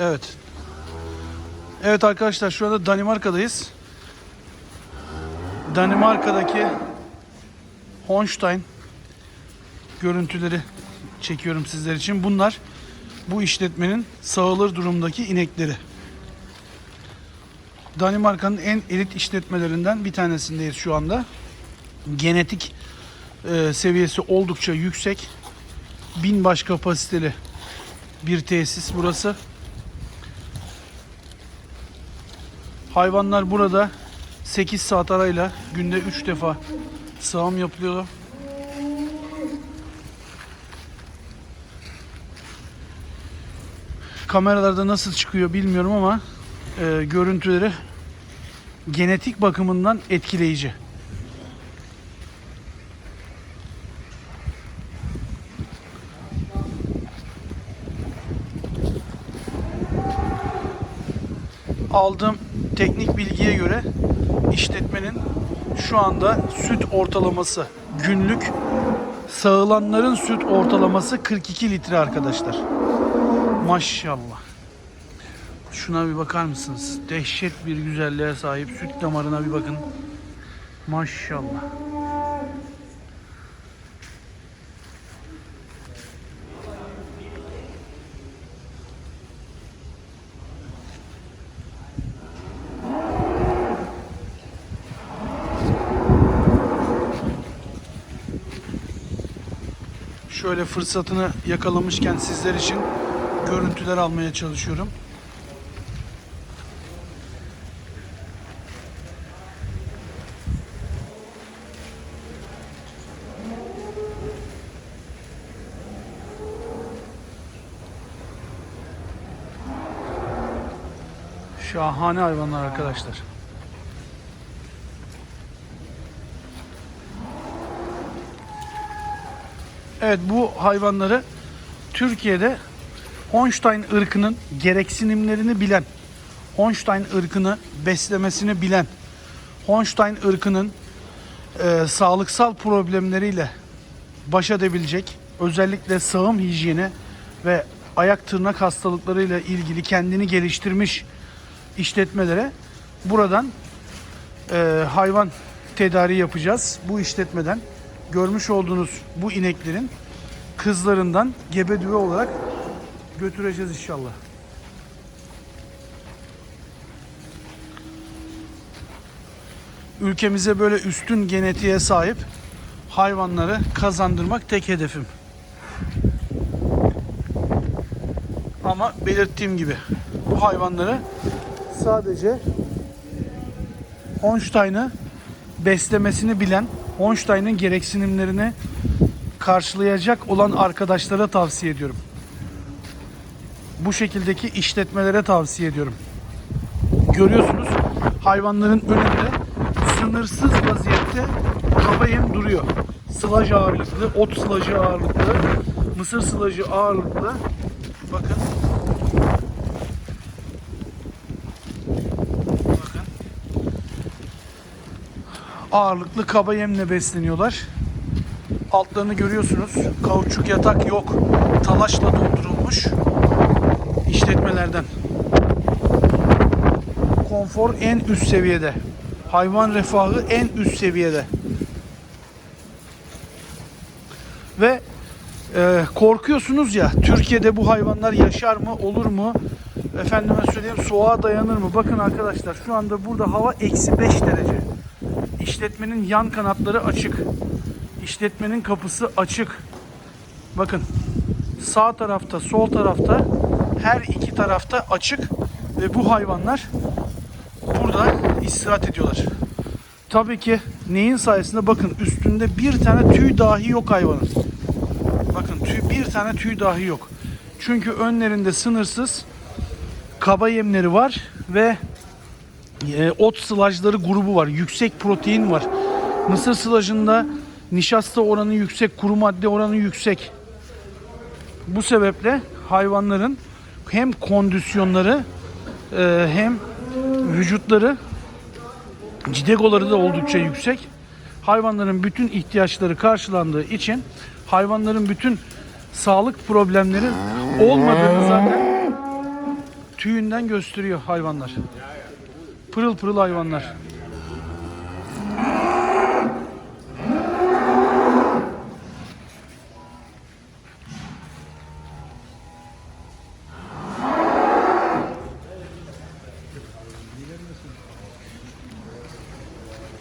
Evet. Evet arkadaşlar şu anda Danimarka'dayız. Danimarka'daki Honstein görüntüleri çekiyorum sizler için. Bunlar bu işletmenin sağılır durumdaki inekleri. Danimarka'nın en elit işletmelerinden bir tanesindeyiz şu anda. Genetik e, seviyesi oldukça yüksek. Bin baş kapasiteli bir tesis burası. Hayvanlar burada 8 saat arayla günde 3 defa sağım yapılıyor. Kameralarda nasıl çıkıyor bilmiyorum ama e, görüntüleri genetik bakımından etkileyici. Aldığım teknik bilgiye göre işletmenin şu anda süt ortalaması günlük sağılanların süt ortalaması 42 litre arkadaşlar. Maşallah. Şuna bir bakar mısınız? Dehşet bir güzelliğe sahip süt damarına bir bakın. Maşallah. Şöyle fırsatını yakalamışken sizler için görüntüler almaya çalışıyorum. Şahane hayvanlar arkadaşlar. Evet bu hayvanları Türkiye'de Holstein ırkının gereksinimlerini bilen, Holstein ırkını beslemesini bilen, Holstein ırkının e, sağlıksal problemleriyle baş edebilecek, özellikle sağım hijyeni ve ayak tırnak hastalıklarıyla ilgili kendini geliştirmiş işletmelere buradan e, hayvan tedariği yapacağız. Bu işletmeden görmüş olduğunuz bu ineklerin kızlarından gebe düve olarak götüreceğiz inşallah. Ülkemize böyle üstün genetiğe sahip hayvanları kazandırmak tek hedefim. Ama belirttiğim gibi bu hayvanları sadece Holstein'ı beslemesini bilen, Holstein'ın gereksinimlerini karşılayacak olan arkadaşlara tavsiye ediyorum. Bu şekildeki işletmelere tavsiye ediyorum. Görüyorsunuz hayvanların önünde sınırsız vaziyette kaba yem duruyor. Sılaj ağırlıklı, ot sılajı ağırlıklı, mısır sılajı ağırlıklı. Ağırlıklı kaba yemle besleniyorlar. Altlarını görüyorsunuz. Kauçuk yatak yok. Talaşla doldurulmuş işletmelerden. Konfor en üst seviyede. Hayvan refahı en üst seviyede. Ve e, korkuyorsunuz ya Türkiye'de bu hayvanlar yaşar mı olur mu efendime söyleyeyim soğuğa dayanır mı bakın arkadaşlar şu anda burada hava eksi 5 derece İşletmenin yan kanatları açık. İşletmenin kapısı açık. Bakın sağ tarafta sol tarafta her iki tarafta açık ve bu hayvanlar burada istirahat ediyorlar. Tabii ki neyin sayesinde? Bakın üstünde bir tane tüy dahi yok hayvanın. Bakın tüy, bir tane tüy dahi yok. Çünkü önlerinde sınırsız kaba yemleri var ve e, ot sılajları grubu var. Yüksek protein var. Mısır sılajında nişasta oranı yüksek, kuru madde oranı yüksek. Bu sebeple hayvanların hem kondisyonları e, hem vücutları cidegoları da oldukça yüksek. Hayvanların bütün ihtiyaçları karşılandığı için hayvanların bütün sağlık problemleri olmadığını zaten tüyünden gösteriyor hayvanlar. Pırıl pırıl hayvanlar.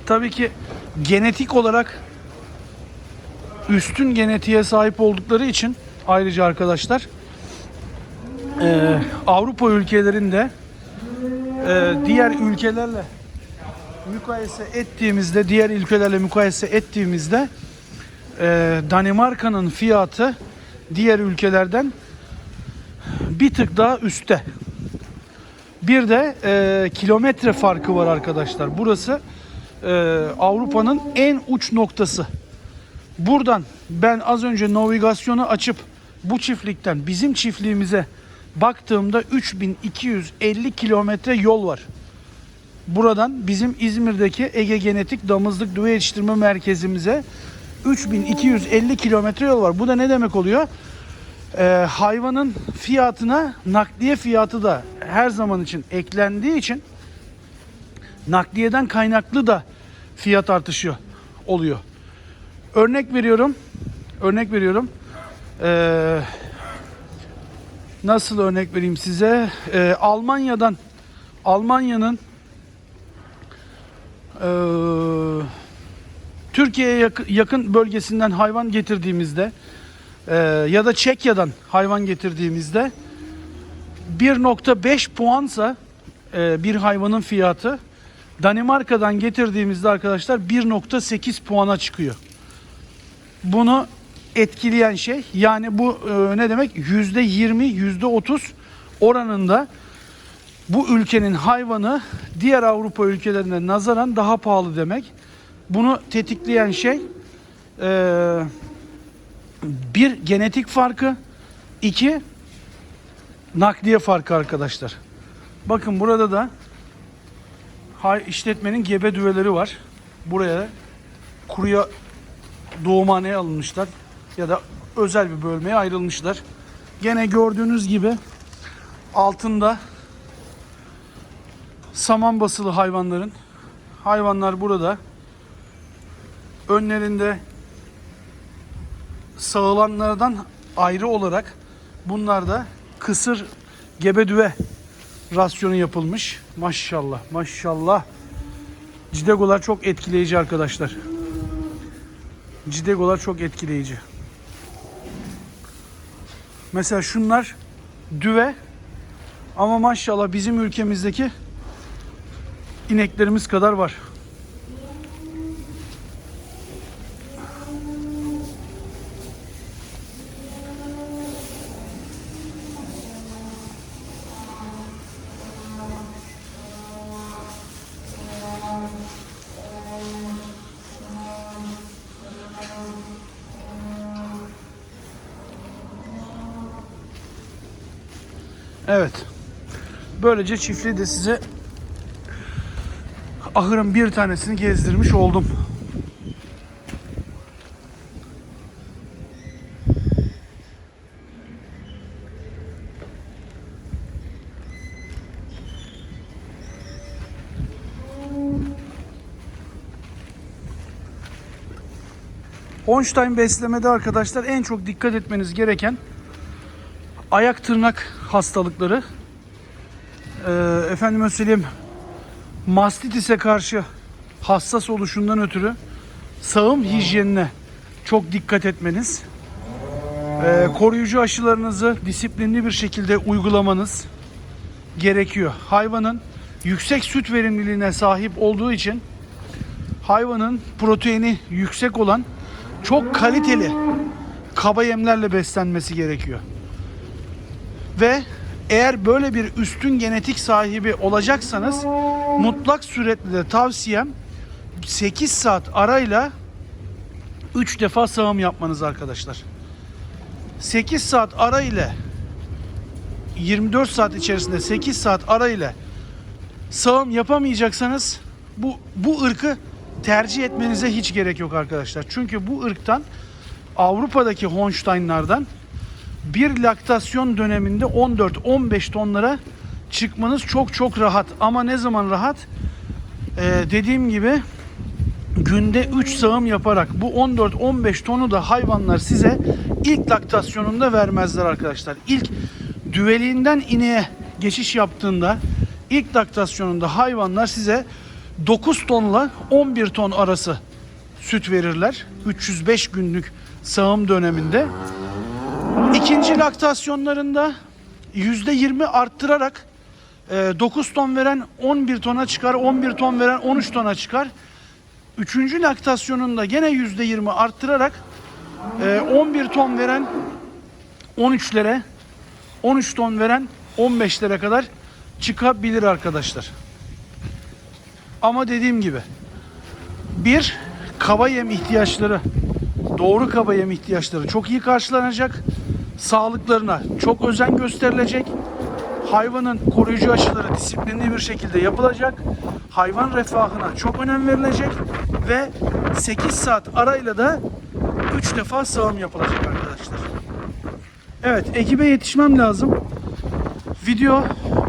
Tabii ki genetik olarak üstün genetiğe sahip oldukları için ayrıca arkadaşlar Avrupa ülkelerinde eee, diğer ülkelerle mukayese ettiğimizde diğer ülkelerle mukayese ettiğimizde eee, Danimarka'nın fiyatı diğer ülkelerden bir tık daha üstte. Bir de eee, kilometre farkı var arkadaşlar. Burası eee, Avrupa'nın en uç noktası. Buradan ben az önce navigasyonu açıp bu çiftlikten bizim çiftliğimize baktığımda 3250 kilometre yol var. Buradan bizim İzmir'deki Ege Genetik Damızlık Düve Yetiştirme Merkezimize 3250 kilometre yol var. Bu da ne demek oluyor? Ee, hayvanın fiyatına nakliye fiyatı da her zaman için eklendiği için nakliyeden kaynaklı da fiyat artışı oluyor. Örnek veriyorum. Örnek veriyorum. Ee, nasıl örnek vereyim size? Ee, Almanya'dan Almanya'nın ee, Türkiye'ye yakın, bölgesinden hayvan getirdiğimizde ee, ya da Çekya'dan hayvan getirdiğimizde 1.5 puansa e, bir hayvanın fiyatı Danimarka'dan getirdiğimizde arkadaşlar 1.8 puana çıkıyor bunu etkileyen şey yani bu e, ne demek yüzde 20 yüzde 30 oranında bu ülkenin hayvanı diğer Avrupa ülkelerine nazaran daha pahalı demek. Bunu tetikleyen şey e, bir genetik farkı, iki nakliye farkı arkadaşlar. Bakın burada da işletmenin gebe düveleri var. Buraya kuruya doğumhaneye alınmışlar ya da özel bir bölmeye ayrılmışlar. Gene gördüğünüz gibi altında saman basılı hayvanların hayvanlar burada önlerinde sağılanlardan ayrı olarak bunlar da kısır gebe düve rasyonu yapılmış. Maşallah maşallah. Cidegolar çok etkileyici arkadaşlar. Cidegolar çok etkileyici. Mesela şunlar düve ama maşallah bizim ülkemizdeki ineklerimiz kadar var. Evet. Böylece çiftliği de size ahırın bir tanesini gezdirmiş oldum. Holstein beslemede arkadaşlar en çok dikkat etmeniz gereken ayak tırnak hastalıkları. Ee, efendime söyleyeyim mastitise karşı hassas oluşundan ötürü sağım hijyenine çok dikkat etmeniz. Ee, koruyucu aşılarınızı disiplinli bir şekilde uygulamanız gerekiyor. Hayvanın yüksek süt verimliliğine sahip olduğu için hayvanın proteini yüksek olan çok kaliteli kaba yemlerle beslenmesi gerekiyor. Ve eğer böyle bir üstün genetik sahibi olacaksanız mutlak suretle de tavsiyem 8 saat arayla 3 defa sağım yapmanız arkadaşlar. 8 saat ara ile 24 saat içerisinde 8 saat ara ile sağım yapamayacaksanız bu bu ırkı tercih etmenize hiç gerek yok arkadaşlar. Çünkü bu ırktan Avrupa'daki Holstein'lardan bir laktasyon döneminde 14-15 tonlara çıkmanız çok çok rahat. Ama ne zaman rahat? Ee, dediğim gibi günde 3 sağım yaparak bu 14-15 tonu da hayvanlar size ilk laktasyonunda vermezler arkadaşlar. İlk düveliğinden ineğe geçiş yaptığında ilk laktasyonunda hayvanlar size 9 tonla 11 ton arası süt verirler. 305 günlük sağım döneminde. İkinci laktasyonlarında %20 arttırarak e, 9 ton veren 11 tona çıkar, 11 ton veren 13 tona çıkar. Üçüncü laktasyonunda gene %20 arttırarak e, 11 ton veren 13'lere, 13 ton veren 15'lere kadar çıkabilir arkadaşlar. Ama dediğim gibi bir kaba yem ihtiyaçları doğru kaba yem ihtiyaçları çok iyi karşılanacak. Sağlıklarına çok özen gösterilecek. Hayvanın koruyucu aşıları disiplinli bir şekilde yapılacak. Hayvan refahına çok önem verilecek ve 8 saat arayla da 3 defa sağım yapılacak arkadaşlar. Evet, ekibe yetişmem lazım. Video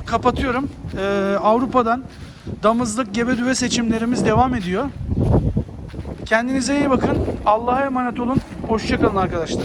kapatıyorum. Ee, Avrupa'dan damızlık gebe düve seçimlerimiz devam ediyor. Kendinize iyi bakın. Allah'a emanet olun. Hoşçakalın arkadaşlar.